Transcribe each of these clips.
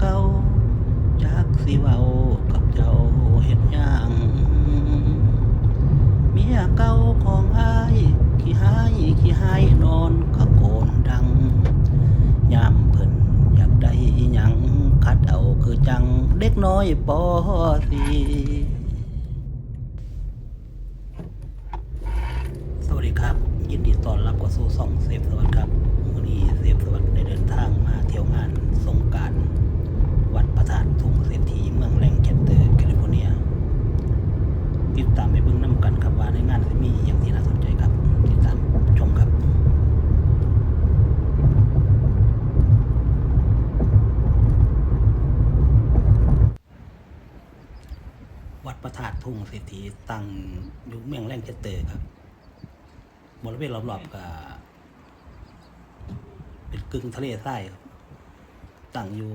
เก่าจากสิเว้ากับเจ้าเห็ดย่างเมียเก่าของอายขี้หายขี้หายนอนกะโกนดังยามเพิ่นอยากได้หยังคัดเอาคือจังเด็กน้อยปอสีวัสดีครับ ยินดีต้อนรับเข้าสู่ส่องเซฟสวัสดิ์ครับวันนี้เซฟสวัสดิ์ได้เดินทางมาเที่ยวงานสงกราร วัดพระธาตุทุ่งเศรษฐีเมืองแรงแคตเตอร์แคลิฟอร์เนีย ติดตามไปเบิ่งน้ำกันครับว่าในงานจะ มีอย่างที่น่าสนใจครับ ติดตามชมครับวัดพระธาตุทุ่งเศรษฐีตั้งอยู่เมืองแรงแคตเตอร์ครับบริเวณรอบๆก็เป็นกึ่งทะเลทรายครับตั้งอยู่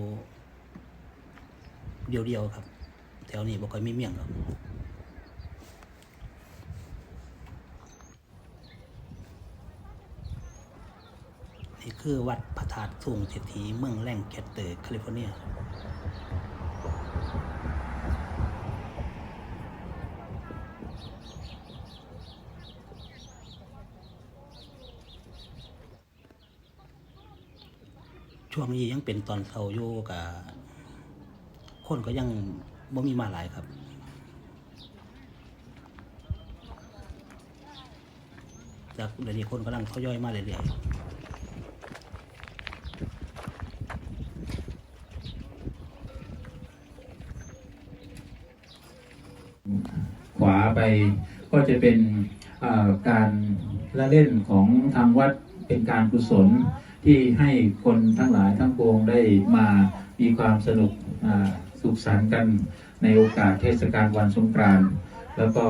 เดียวๆครับ แถวนี้บ่ค่อยมีเมี่ยงครับ คือวัดพระธาตุสูงเศรษฐีเมืองแรงแคตเตอร์แคลิฟอร์เนียช่วงนี้ยังเป็นตอนเช้าอยู่กับคนก็ยังบ่มีมาหลายครับจากเดี๋ยวนี้คนกำลังทยอยมาเรื่อยๆ ขวา ไปก็จะเป็นการละเล่นของทางวัดเป็นการกุศลที่ให้คนทั้งหลายทั้งปวงได้มามีความสนุกสุขสันต์กันในโอกาสเทศกาลวันสงกรานต์แล้วก็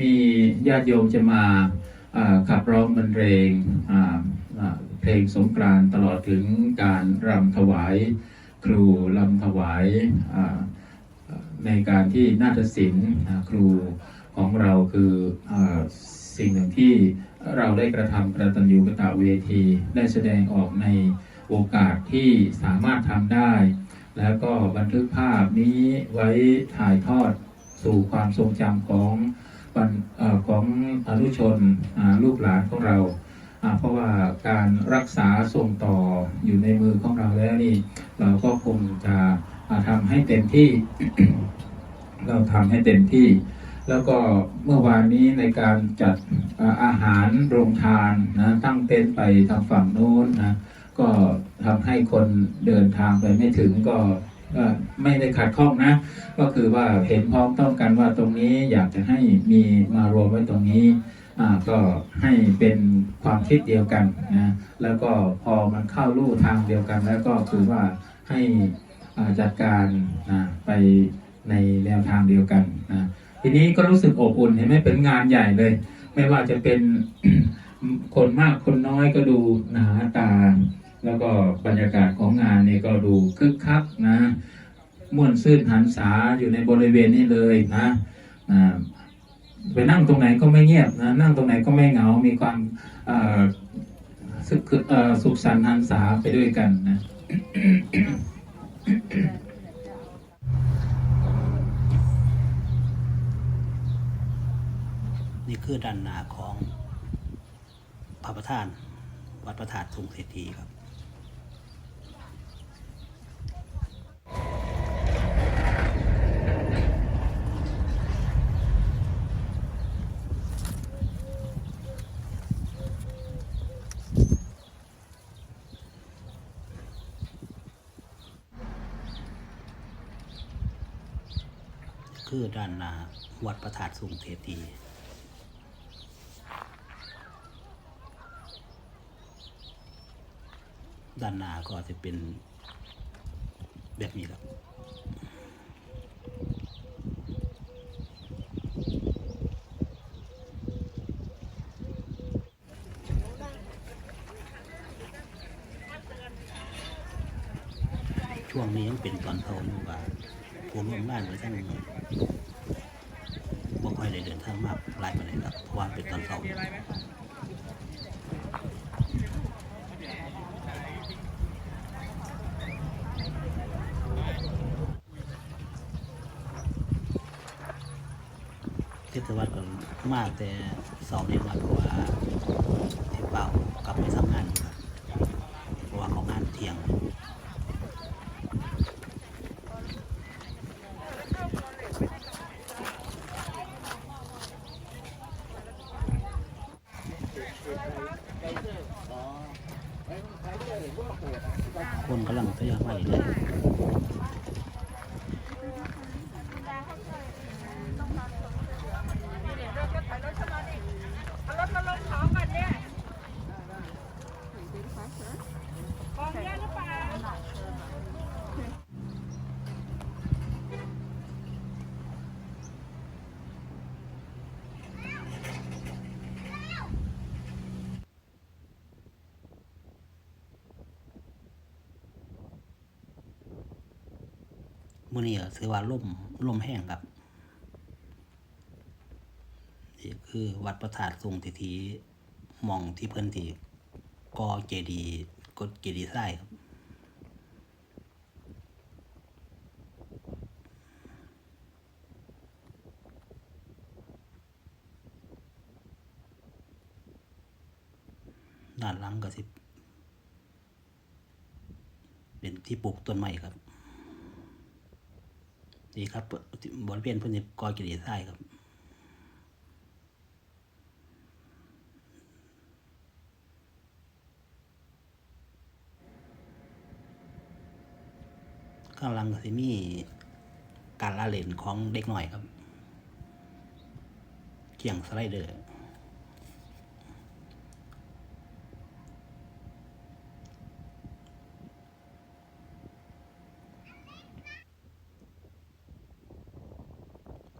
มีญาติโยมจะมาขับร้องบรรเลงเพลงสงกรานต์ตลอดถึงการรำถวายครูรำถวายอ ในการที่นาฏศิลป์ครูของเราคืออสิ่งหนึ่งที่เราได้กระทำกระตัญญูกตเวที ได้แสดงออกในโอกาสที่สามารถทำได้ แล้วก็บันทึกภาพนี้ไว้ถ่ายทอดสู่ความทรงจำของบันเอ่อของอนุชนลูกหลานของเรา เพราะว่าการรักษาส่งต่ออยู่ในมือของเราแล้วนี่ เราก็คงจะ อ่าทำให้เต็มที่ เราทำให้เต็มที่ แล้วก็เมื่อวานนี้ในการจัดอาหารโรงทานนะตั้งเต็นไปทางฝั่งโน้นนะก็ทำให้คนเดินทางไปไม่ถึงก็ไม่ได้ขัดข้องนะ ก็คือว่าเห็นพร้องต้องกันว่าตรงนี้อยากจะให้มีมารวมไว้ตรงนี้ก็ให้เป็นความคิดเดียวกันนะแล้วก็พอมันเข้าลู่ทางเดียวกันแล้วก็คือว่าให้ จัดการนะไปในแนวทางเดียวกันนะทีนี้ก็รู้สึกอบอุ่นเห็นไหมเป็นงานใหญ่เลย ไม่ว่าจะเป็นคนมากคนน้อยก็ดูหนาตา แล้วก็บรรยากาศของงานนี่ก็ดูคึกคักนะม่วนซื่นหันษาอยู่ในบริเวณนี้เลยนะไปนั่งตรงไหนก็ไม่เงียบนะนั่งตรงไหนก็ไม่เหงา มีความเอ่อสุขเอ่อสุขสันต์หันษาไปด้วยกันนะ นี่คือด้านหน้าของพระประธาน วัดประธาตุทุงเศรษฐีครับ คือด้านหน้าวัดพระธาตสูงเทตีด้านหน้าก็จะเป็นแบบนี้ครับช่วงนี้ยังเป็นตอนเทาอยู่ว่า ผู้ร่วมงานหมือท่านบอยให้เดินทางมากไล่ไปเลยครับเพราะว่าเป็นตอนเสาร์เทศวัดก็มากแต่สองเนี้มากกว่าที่เปล่ากลับไปทำงานครับ คนกำลังทยอยมาอีกเลย เอารถมาลงของก่อนเนี่ยของเยอะหรือเปล่า มื่อนี้ถือว่าล่มล่มแห้งครับนี่คือวัดพระธาตุทรงทิทีมองที่เพิ่นที่กอเจดีกดเจดีย์ทรายครับด้านหลังก็สิเป็นที่ปลูกต้นไม้ครับ นี่ครับบริเวณพื้นที่กอกิเลสทรายครับข้างหลังก็สิมีการละเล่นของเด็กหน่อยครับ เกี่ยงสไลเดอร์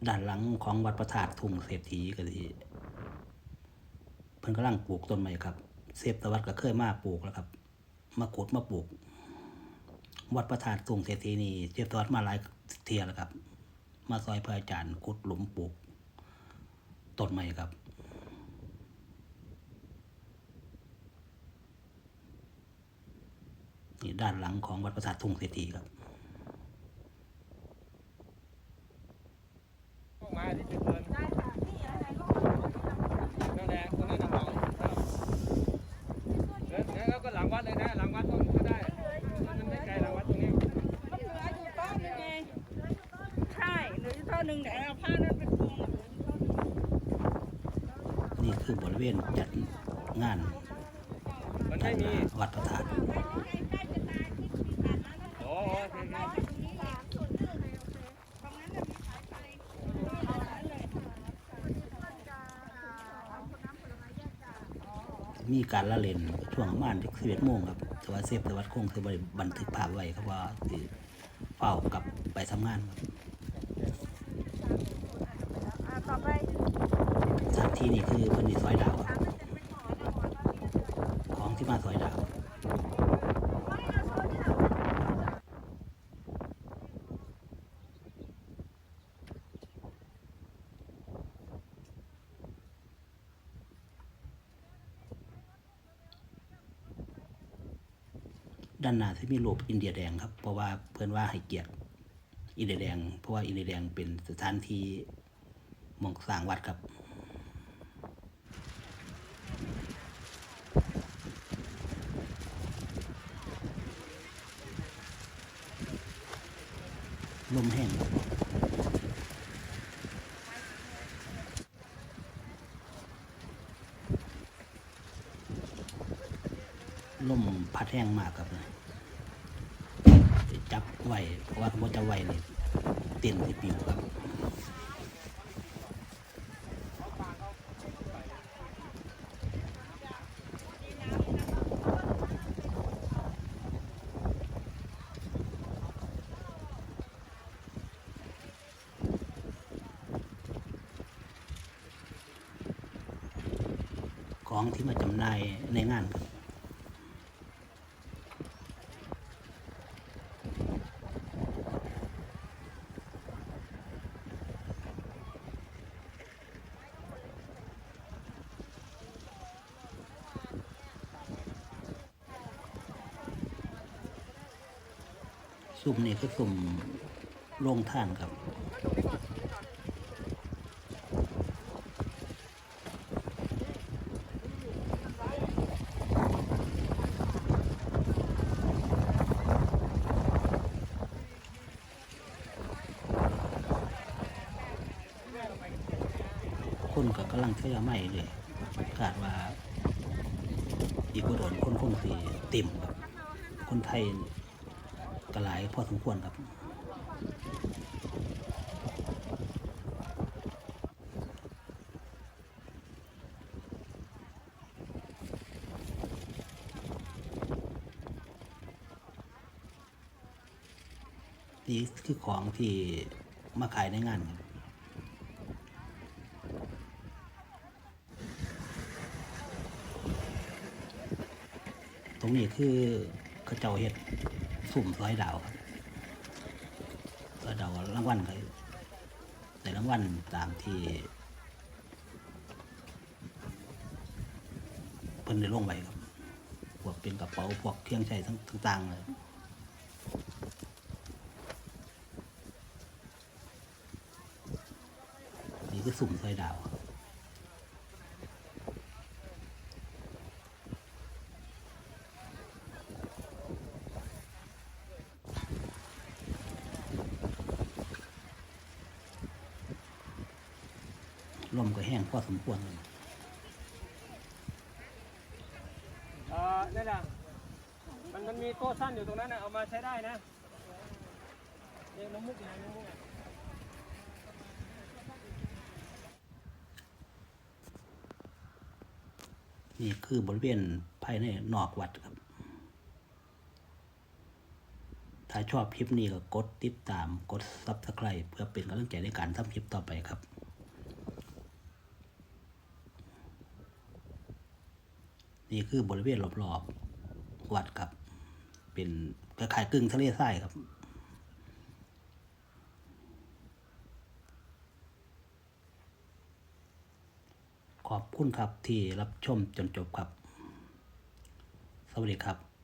ด้านหลังของวัดพระธาตุทุ่งเศรษฐีก็ที่เพิ่นกำลังปลูกต้นไม้ครับเสพตะวัดก็เคยมาปลูกแล้วครับ มาขุดมาปลูก วัดพระธาตุทุ่งเศรษฐีนี่เสพตะวัดมาหลายเทียแล้วครับ มาซอยพระอาจารย์ขุดหลุมปลูกต้นไม้ครับนี่ด้านหลังของวัดพระธาตุทุ่งเศรษฐีครับ มาที่จุดเดินได้ค่ะนี่อะไรลูกแดงตรงนั้นน่ะเหมาแล้วแล้วก็หลังวัดเลยนะ หลังวัดก็ก็ได้ มันไม่ไกลหลังวัดตรงนี้ มันเหลืออยู่ต้นหนึงไงใช่เหลืออยู่ต้นหนึ่งแต่เอาผ้านั้นเป็นพวงเหลืออยู่ต้นหนึ่ง นี่คือบริ เวณจัดงานมันไม่มีวัดพระธาตุโอ้โหโอเคโอเคมีการละเล่นช่วงประมาณสิบเอ็ดโมงครับแต่ว่าเซฟแต่วัดคงคือบริบันทึกภาพไว้ครับว่าสิเฝ้ากลับไปทำงานครับต่อไปสถานที่นี่คือเพิ่นนี่ซอยดาวครับของที่มาซอยดาว ด้านหน้าที่มีรูปอินเดียแดงครับ เพราะว่าเพื่อนว่าให้เกียรติอินเดียแดง เพราะว่าอินเดียแดงเป็นสถานที่มองสร้างวัดครับลมแห้งครับลมพัดแห้งมากครับนะ จับไหวเพราะว่าถ้าจะไหวนี่เต็นที่ปิวครับของที่มาจำหน่ายในงานครับ สุ่มนี่ก็สุ่มลงทางครับคนก็กำลังขยายอไม่เลยคาดว่าอีกโดนคนคงสีติ่มครับคนไทย ก็หลายพอสมควรครับนี่คือของที่มาขายในงานครับตรงนี้คือเขาเจ้าเห็ด สุ่มร้อยดาวครับร้อยดาวรางวัลก็แต่รางวัลตามที่เพิ่นได้ลงไปครับพวกเป็นกระเป๋าพวกเครื่องใช้ต่างๆเลยนี่คือสุ่มร้อยดาวครับ ลมก็แห้ง พอสมควรเลยเอ่อนั่นแหละมันมันมีโต๊ะสั้นอยู่ตรงนั้นนะเอามาใช้ได้นะเอ้น้องมุกไหนน้องมุกอะนี่คือบริเวณภายในนอกวัดครับ ถ้าชอบคลิปนี้ก็กดติดตามกด Subscribe เพื่อเป็นกำลังใจในการทำคลิปต่อไปครับ นี่คือบริเวณรอบๆวัดครับ เป็นคล้ายๆกึ่งทะเลทรายครับขอบคุณครับที่รับชมจนจบครับ สวัสดีครับ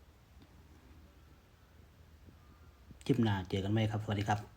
คลิปหน้าเจอกันไหมครับ สวัสดีครับ